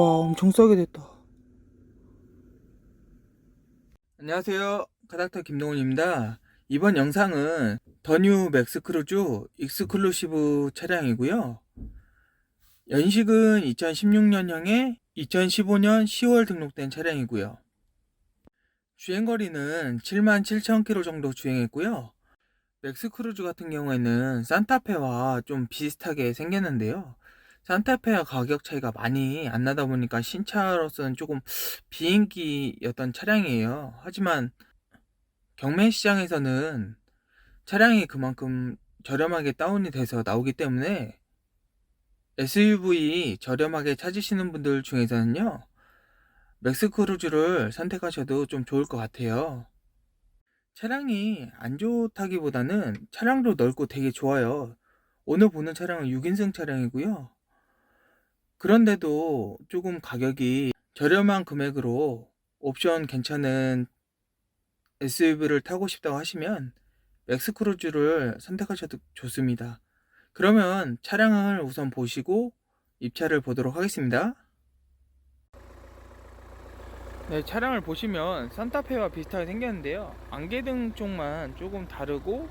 와, 엄청 싸게 됐다. 안녕하세요. 카닥터 김동훈입니다. 이번 영상은 더뉴 맥스크루즈 익스클루시브 차량이고요. 연식은 2016년형에 2015년 10월 등록된 차량이고요. 주행거리는 77,000km 정도 주행했고요. 맥스크루즈 같은 경우에는 산타페와 좀 비슷하게 생겼는데요. 산타페와 가격 차이가 많이 안 나다 보니까 신차로서는 조금 비인기였던 차량이에요. 하지만 경매 시장에서는 차량이 그만큼 저렴하게 다운이 돼서 나오기 때문에 SUV 저렴하게 찾으시는 분들 중에서는요, 맥스크루즈를 선택하셔도 좀 좋을 것 같아요. 차량이 안 좋다기보다는 차량도 넓고 되게 좋아요. 오늘 보는 차량은 6인승 차량이고요. 그런데도 조금 가격이 저렴한 금액으로 옵션 괜찮은 SUV를 타고 싶다고 하시면 맥스크루즈를 선택하셔도 좋습니다. 그러면 차량을 우선 보시고 입차를 보도록 하겠습니다. 네, 차량을 보시면 산타페와 비슷하게 생겼는데요. 안개등 쪽만 조금 다르고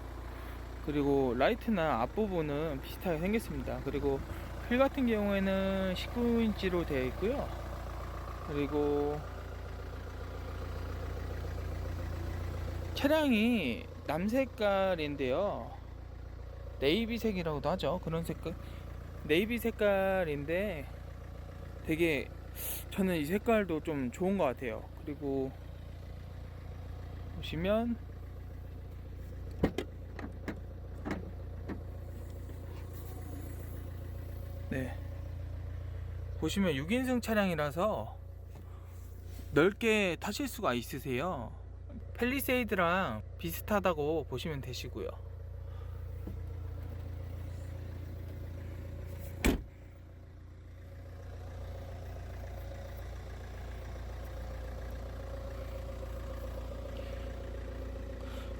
그리고 라이트나 앞부분은 비슷하게 생겼습니다. 그리고 휠 같은 경우에는 19인치로 되어 있고요. 그리고 차량이 남색깔인데요. 네이비색이라고도 하죠. 그런 색깔. 네이비 색깔인데 되게 저는 이 색깔도 좀 좋은 것 같아요. 그리고 보시면 네. 보시면 6인승 차량이라서 넓게 타실 수가 있으세요. 펠리세이드랑 비슷하다고 보시면 되시고요.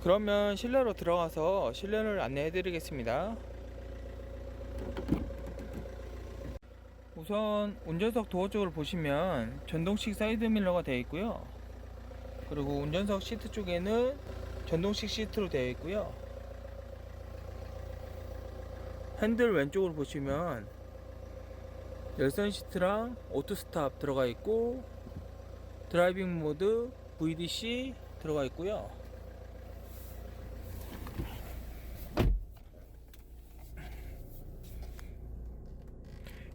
그러면 실내로 들어가서 실내를 안내해 드리겠습니다. 우선 운전석 도어 쪽을 보시면 전동식 사이드 밀러가 되어 있고요. 그리고 운전석 시트 쪽에는 전동식 시트로 되어 있고요. 핸들 왼쪽을 보시면 열선 시트랑 오토 스탑 들어가 있고 드라이빙 모드 VDC 들어가 있고요.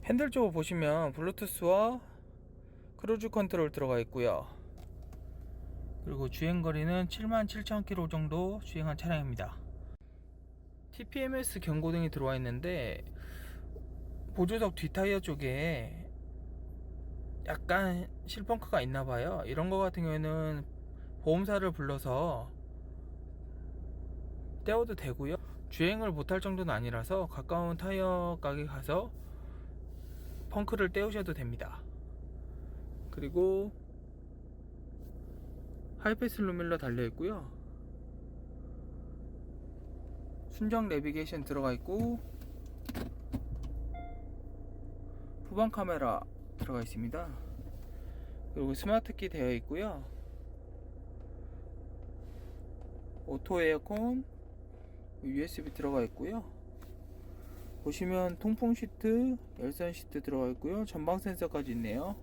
핸들 쪽을 보시면 블루투스와 크루즈 컨트롤 들어가 있고요. 그리고 주행거리는 77,000km 정도 주행한 차량입니다. TPMS 경고등이 들어와 있는데 보조석 뒷타이어 쪽에 약간 실펑크가 있나 봐요. 이런 거 같은 경우에는 보험사를 불러서 떼어도 되고요. 주행을 못할 정도는 아니라서 가까운 타이어 가게 가서 펑크를 떼우셔도 됩니다. 그리고 하이패스 루밀러 달려 있고요. 순정 내비게이션 들어가 있고 후방 카메라 들어가 있습니다. 그리고 스마트키 되어 있고요. 오토 에어컨 USB 들어가 있고요. 보시면 통풍 시트, 열선 시트 들어가 있고요. 전방 센서까지 있네요.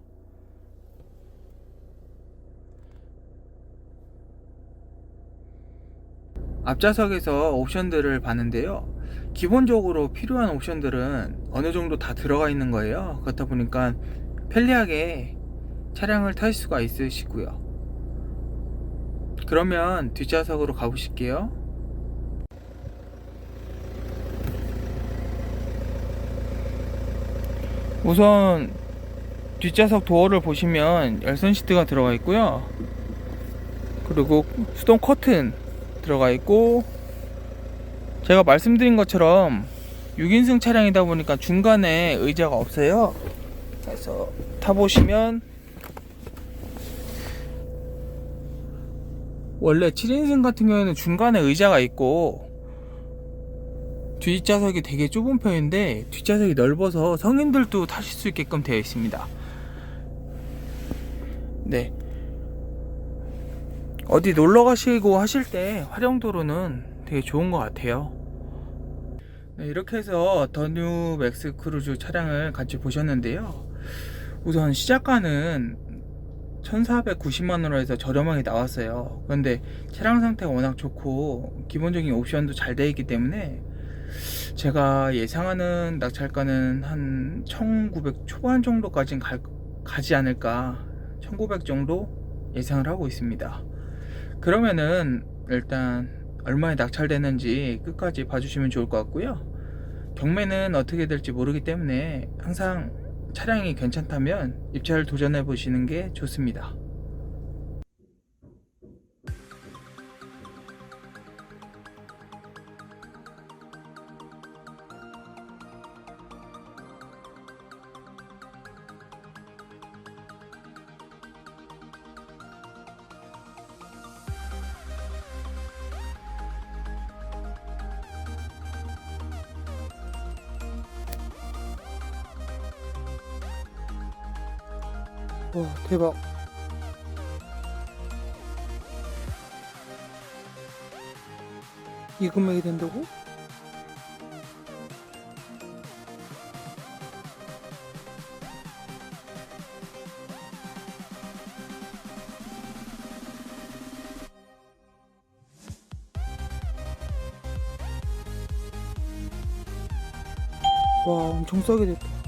앞좌석에서 옵션들을 봤는데요. 기본적으로 필요한 옵션들은 어느 정도 다 들어가 있는 거예요. 그렇다 보니까 편리하게 차량을 탈 수가 있으시고요. 그러면 뒷좌석으로 가보실게요. 우선 뒷좌석 도어를 보시면 열선 시트가 들어가 있고요. 그리고 수동 커튼 들어가 있고 제가 말씀드린 것처럼 6인승 차량이다 보니까 중간에 의자가 없어요. 그래서 타보시면 원래 7인승 같은 경우에는 중간에 의자가 있고 뒷좌석이 되게 좁은 편인데 뒷좌석이 넓어서 성인들도 타실 수 있게끔 되어 있습니다. 네. 어디 놀러 가시고 하실 때 활용도로는 되게 좋은 것 같아요. 네, 이렇게 해서 더뉴 맥스 크루즈 차량을 같이 보셨는데요. 우선 시작가는 1490만원으로 해서 저렴하게 나왔어요. 그런데 차량 상태가 워낙 좋고 기본적인 옵션도 잘 되어 있기 때문에 제가 예상하는 낙찰가는 한 1900 초반 정도까지는 갈, 가지 않을까 1900 정도 예상을 하고 있습니다. 그러면은 일단 얼마에 낙찰되는지 끝까지 봐주시면 좋을 것 같고요. 경매는 어떻게 될지 모르기 때문에 항상 차량이 괜찮다면 입찰 도전해 보시는 게 좋습니다. 와 대박 이 금액이 된다고? 와 엄청 싸게 됐다